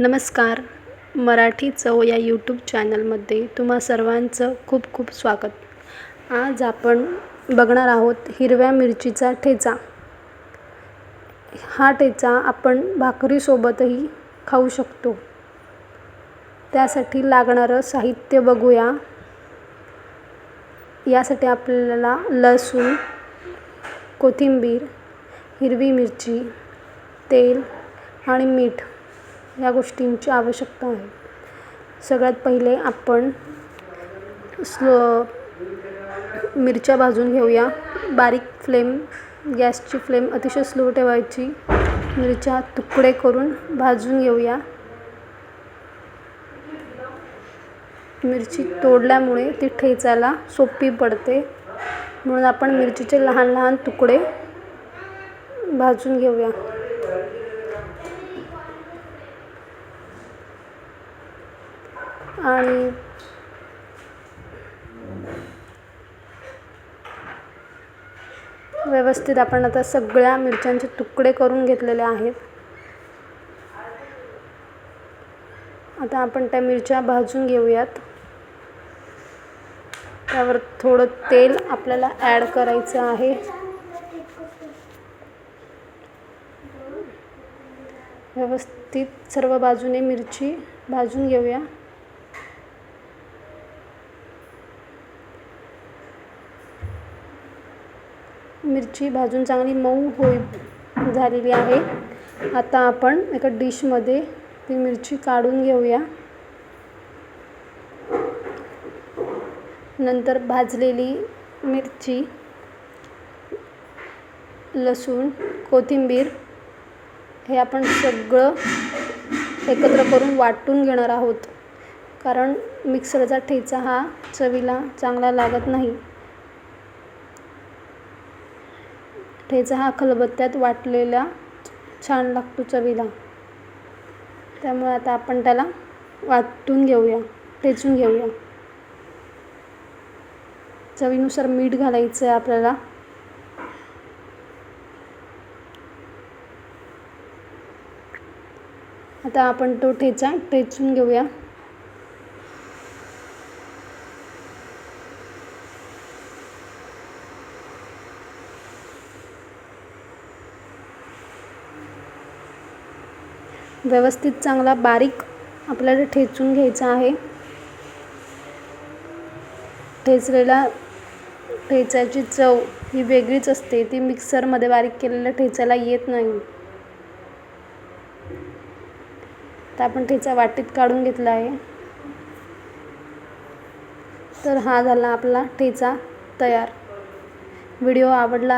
नमस्कार. मराठी चव या यूट्यूब चॅनलमध्ये तुम्हा सर्वांचं खूप खूप स्वागत. आज आपण बघणार आहोत हिरव्या मिरचीचा ठेचा. हा ठेचा आपण भाकरीसोबतही खाऊ शकतो. त्यासाठी लागणारं साहित्य बघूया. यासाठी आपल्याला लसूण कोथिंबीर हिरवी मिरची तेल आणि मीठ या गोष्टींची आवश्यकता आहे. सगळ्यात पहिले आपण स्लो मिरच्या भाजून घेऊया. बारीक फ्लेम गॅसची फ्लेम अतिशय स्लो ठेवायची. मिरच्या तुकडे करून भाजून घेऊया. मिरची तोडल्यामुळे ती ठेचायला सोपी पडते. म्हणून आपण मिरचीचे लहान लहान तुकडे भाजून घेऊया. आणि व्यवस्थित आपण आता सगळ्या मिरच्यांचे तुकडे करून घेतलेले आहेत. आता आपण त्या मिरच्या भाजून घेऊयात. त्यावर थोडं तेल आपल्याला ॲड करायचं आहे. व्यवस्थित सर्व बाजूने मिरची भाजून घेऊया. मिरची भाजून चांगली मऊ होई झालेली आहे. आता आपण एका डिशमध्ये ती मिरची काढून घेऊया. नंतर भाजलेली मिरची लसूण कोथिंबीर हे आपण सगळं एकत्र करून वाटून घेणार आहोत. कारण मिक्सरचा ठेचा हा चवीला चांगला लागत नाही. ठेचा हा खलबत्त्यात वाटलेला छान लागतो चवीला. त्यामुळे आता आपण त्याला वाटून घेऊया ठेचून घेऊया. चवीनुसार मीठ घालायचं आहे आपल्याला. आता आपण तो ठेचा ठेचून घेऊया. व्यवस्थित चांगला बारीक आपल्याला ठेचून घ्यायचा आहे. ठेचलेला ठेचायची चव ही वेगळीच असते. ती मिक्सरमध्ये बारीक केलेल्या ठेचायला येत नाही. तर आपण ठेचा वाटीत काढून घेतला आहे. तर हा झाला आपला ठेचा तयार. व्हिडिओ आवडला